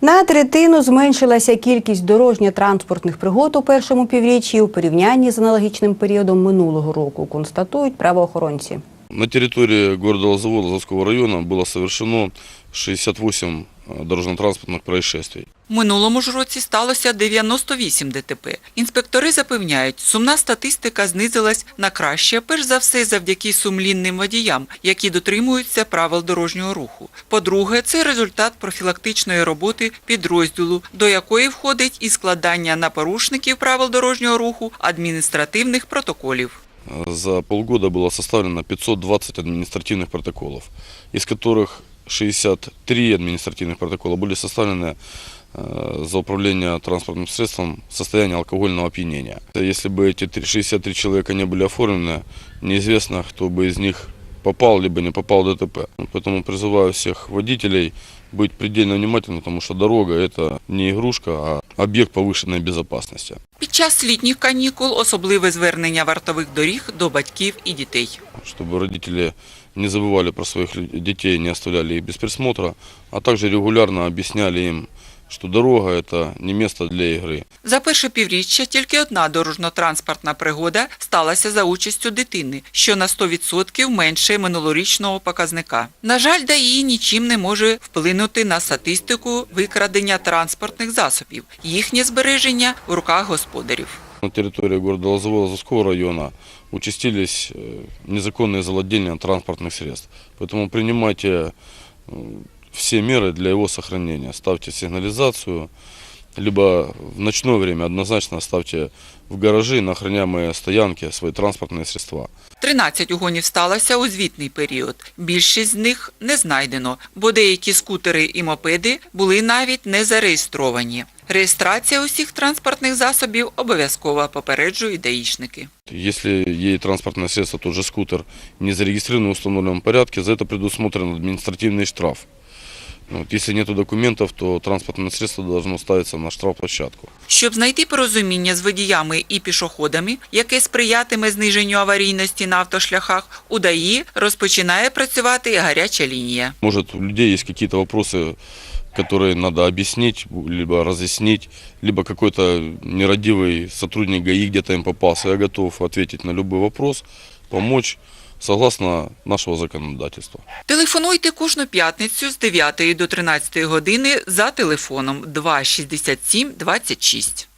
На третину зменшилася кількість дорожньо-транспортних пригод у першому півріччі у порівнянні з аналогічним періодом минулого року, констатують правоохоронці. На территории города Лозового Лозовского района было совершено 68 э, дорожно-транспортных происшествий. В минулому ж році сталося 98 ДТП. Інспектори запевняють, сумна статистика знизилась на краще, перш за все завдяки сумлінним водіям, які дотримуються правил дорожнього руху. По-друге, це результат профілактичної роботи підрозділу, до якої входить і складання на порушників правил дорожнього руху адміністративних протоколів. Э, За полгода было составлено 520 административных протоколов, из которых 63 административных протокола были составлены э, за управление транспортным средством в состоянии алкогольного опьянения. Если бы эти три- 63 человека не были оформлены, неизвестно, кто бы из них попал, либо не попал в ДТП. Поэтому призываю всех водителей быть предельно внимательными, потому что дорога – это не игрушка, а объект повышенной безопасности. Під час літніх канікул особливе звернення вартових доріг до батьків і дітей. чтобы родители не забывали про своих лю- детей, не оставляли их без присмотра, а также регулярно объясняли им, что дорога – это не место для игры. За перше півріччя тільки одна дорожньо-транспортна пригода сталася за участю дитини, що на 100% менше минулорічного показника. На жаль, ДАІ нічим не може вплинути на статистику викрадення транспортних засобів. Їхнє збереження в руках господарів. На территории города Лозового Лозовского района участились э, незаконные завладения транспортных средств. Поэтому принимайте э, все меры для его сохранения. Ставьте сигнализацию, либо в ночное время однозначно ставьте в гаражи на охраняемые стоянки свои транспортные средства. 13 угонів сталося у звітний період. Більшість з них не знайдено, бо деякі скутери і мопеди були навіть не зареєстровані. Реєстрація усіх транспортних засобів обов'язкова, попереджують даїшники. Если едет транспортное средство, тот же скутер, не зарегистрирован в установленном порядке, за это предусмотрен административный штраф. Вот, если нет документов, то транспортное средство должно ставиться на штрафплощадку. Щоб знайти порозуміння з водіями і пішоходами, яке сприятиме зниженню аварійності на автошляхах, у ДАІ розпочинає працювати гаряча лінія. Может, у людей есть какие-то вопросы, которые надо объяснить, либо разъяснить, либо какой-то нерадивый сотрудник ГАИ где-то им попался. Я готов ответить на любой вопрос, помочь согласно нашого законодательства. Телефонуйте кожну п'ятницю з 9 до 13 години за телефоном 267 26.